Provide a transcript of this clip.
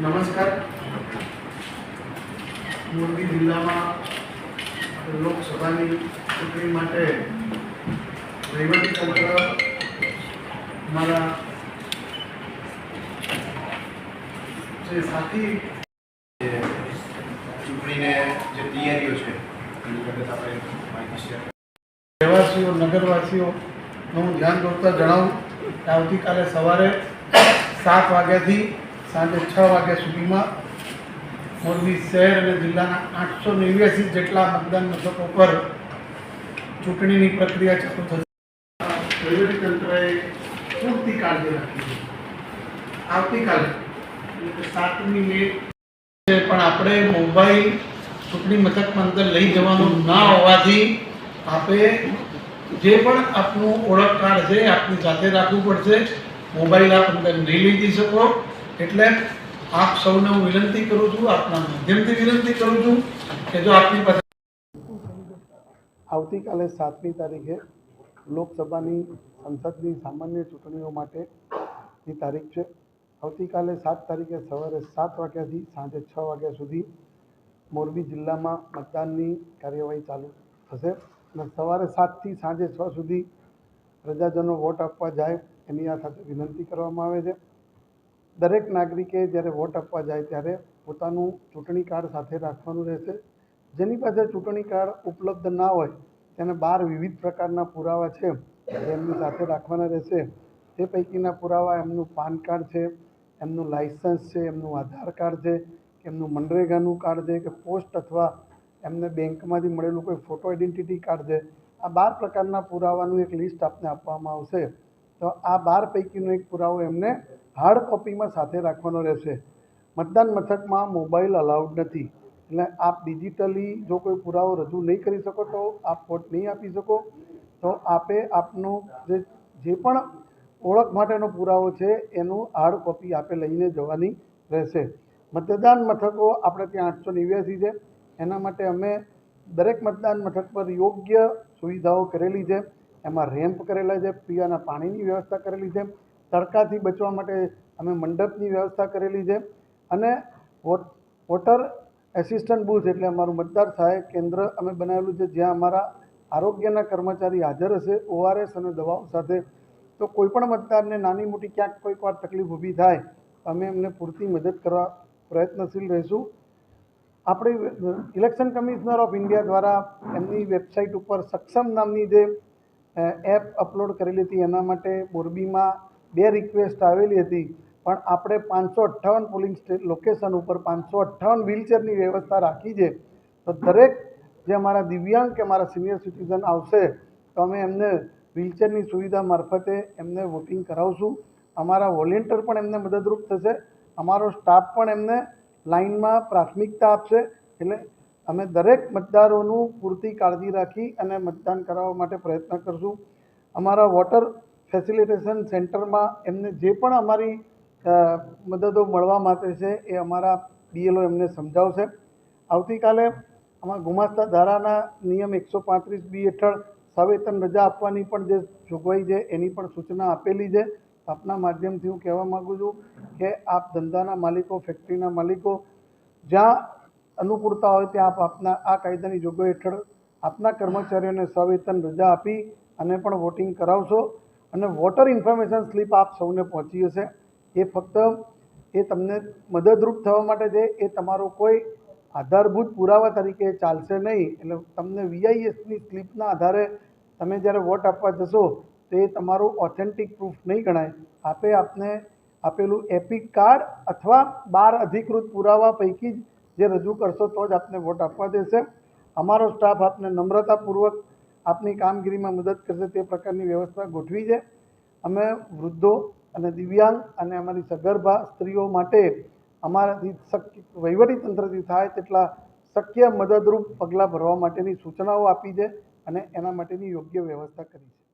નમસ્કાર. મોરબી જિલ્લામાં લોકસભાની ચૂંટણી માટે વહીવટીતંત્ર મારા જે સાથી ચૂંટણીને જે તૈયારીઓ છે, એની બાબત આપણે માહિતી શેર રહેવાસીઓ નગરવાસીઓનું હું ધ્યાન દોરતા જણાવું કે આવતીકાલે સવારે સાત વાગ્યાથી સાંજે છ વાગ્યા સુધીમાં મોરબી શહેર અને જિલ્લાના આઠસો નેવ્યાસી જેટલા મતદાન મથકો પર ચૂંટણીની પ્રક્રિયા ચાલુ થશે. વહીવટીતંત્રએ પૂરતી કાળજી રાખી આવતીકાલે સાતમી મે પણ આપણે મોબાઈલ ચૂંટણી મથકમાં અંદર લઈ જવાનું ના હોવાથી આપે જે પણ આપનું ઓળખ કાર્ડ છે, આપની સાથે રાખવું પડશે. મોબાઈલ આપ અંદર નહીં લઈ જઈ શકો. એટલે આપ સૌને હું વિનંતી કરું છું, આપના માધ્યમથી વિનંતી કરું છું કે જો આપની પાસે આવતીકાલે સાતમી તારીખે લોકસભાની સંસદની સામાન્ય ચૂંટણીઓ માટેની તારીખ છે. આવતીકાલે સાત તારીખે સવારે સાત વાગ્યાથી સાંજે છ વાગ્યા સુધી મોરબી જિલ્લામાં મતદાનની કાર્યવાહી ચાલુ થશે. સવારે સાતથી સાંજે છ સુધી પ્રજાજનો વોટ આપવા જાય, એની આ સાથે વિનંતી કરવામાં આવે છે. દરેક નાગરિકે જ્યારે વોટ આપવા જાય ત્યારે પોતાનું ચૂંટણી કાર્ડ સાથે રાખવાનું રહેશે. જેની પાસે ચૂંટણી કાર્ડ ઉપલબ્ધ ના હોય, તેને બાર વિવિધ પ્રકારના પુરાવા છે એમની સાથે રાખવાના રહેશે. તે પૈકીના પુરાવા એમનું પાન કાર્ડ છે, એમનું લાઇસન્સ છે, એમનું આધાર કાર્ડ છે એમનું મનરેગાનું કાર્ડ છે, કે પોસ્ટ અથવા એમને બેંકમાંથી મળેલું કોઈ ફોટો આઈડેન્ટિટી કાર્ડ છે. આ બાર પ્રકારના પુરાવાનું એક લિસ્ટ આપને આપવામાં આવશે. તો આ બાર પૈકીનો એક પુરાવો એમને હાર્ડ કોપીમાં સાથે રાખવાનો રહેશે. મતદાન મથકમાં મોબાઈલ અલાઉડ નથી. એટલે આપ ડિજિટલી જો કોઈ પુરાવો રજૂ નહીં કરી શકો તો આપ વોટ નહીં આપી શકો. તો આપે આપનો જે જે પણ ઓળખ માટેનો પુરાવો છે એનું હાર્ડ કોપી આપે લઈને જવાની રહેશે. મતદાન મથકો આપણે ત્યાં આઠસો નેવ્યાસી છે. એના માટે અમે દરેક મતદાન મથક પર યોગ્ય સુવિધાઓ કરેલી છે. એમાં રેમ્પ કરેલા છે, પીવાના પાણીની વ્યવસ્થા કરેલી છે, તડકાથી બચવા માટે અમે મંડપની વ્યવસ્થા કરેલી છે અને વોટ, વોટર એસિસ્ટન્ટ બુથ એટલે અમારું મતદાર સહાયક કેન્દ્ર અમે બનાવેલું છે, જ્યાં અમારા આરોગ્યના કર્મચારી હાજર હશે, ઓઆરએસ અને દવાઓ સાથે. તો કોઈપણ મતદારને નાની મોટી ક્યાંક કોઈક વાર તકલીફ ઊભી થાય, અમે એમને પૂરતી મદદ કરવા પ્રયત્નશીલ રહીશું. આપણી ઇલેક્શન કમિશનર ઓફ ઇન્ડિયા દ્વારા એમની વેબસાઇટ ઉપર સક્ષમ નામની જે એપ અપલોડ કરેલી હતી, એના માટે મોરબીમાં બે રિક્વેસ્ટ આવેલી હતી. પણ આપણે પાંચસો અઠ્ઠાવન પોલિંગ સ્ટે લોકેશન ઉપર પાંચસો અઠ્ઠાવન વ્હીલચેરની વ્યવસ્થા રાખી છે. તો દરેક જે અમારા દિવ્યાંગ કે અમારા સિનિયર સિટીઝન આવશે, તો અમે એમને વ્હીલચેરની સુવિધા મારફતે એમને વોટિંગ કરાવશું. અમારા વોલેન્ટિયર પણ એમને મદદરૂપ થશે. અમારો સ્ટાફ પણ એમને લાઇનમાં પ્રાથમિકતા આપશે. એટલે અમે દરેક મતદારોનું પૂરતી કાળજી રાખી અને મતદાન કરાવવા માટે પ્રયત્ન કરશું. અમારા વોટર ફેસિલિટેશન સેન્ટરમાં એમને જે પણ અમારી મદદો મળવા માટે છે એ અમારા બીએલઓ એમને સમજાવશે. આવતીકાલે અમારા ગુમાસ્તા ધારાના નિયમ એકસો પાંત્રીસ બી હેઠળ સવેતન રજા આપવાની પણ જે જોગવાઈ છે એની પણ સૂચના આપેલી છે. આપના માધ્યમથી હું કહેવા માગું છું કે આપ ધંધાના માલિકો ફેક્ટરીના માલિકો, જ્યાં અનુકૂળતા હોય ત્યાં આપ આપના, આ કાયદાની જોગવાઈ હેઠળ આપના કર્મચારીઓને સવેતન રજા આપી અને પણ વોટિંગ કરાવશો અને વોટર ઇન્ફોર્મેશન સ્લીપ આપ સૌને પહોંચી હશે એ ફક્ત એ તમને મદદરૂપ થવા માટે છે. એ તમારો કોઈ આધારભૂત પુરાવા તરીકે ચાલશે નહીં. એટલે તમને વીઆઈએસની સ્લીપના આધારે તમે જ્યારે વોટ આપવા જશો તો તમારું ઓથેન્ટિક પ્રૂફ નહીં ગણાય. આપે આપને આપેલું એપિક કાર્ડ અથવા બાર અધિકૃત પુરાવા પૈકી જ જે રજૂ કરશો તો જ આપને વોટ આપવા દેશે. અમારો સ્ટાફ આપને નમ્રતાપૂર્વક આપની કામગીરીમાં મદદ કરશે, તે પ્રકારની વ્યવસ્થા ગોઠવી છે. અમે વૃદ્ધો અને દિવ્યાંગ અને અમારી સગર્ભા સ્ત્રીઓ માટે અમારાથી શક્ય, વહીવટી તંત્રથી થાય તેટલા શક્ય મદદરૂપ પગલાં ભરવા માટેની સૂચનાઓ આપી છે અને એના માટેની યોગ્ય વ્યવસ્થા કરી છે.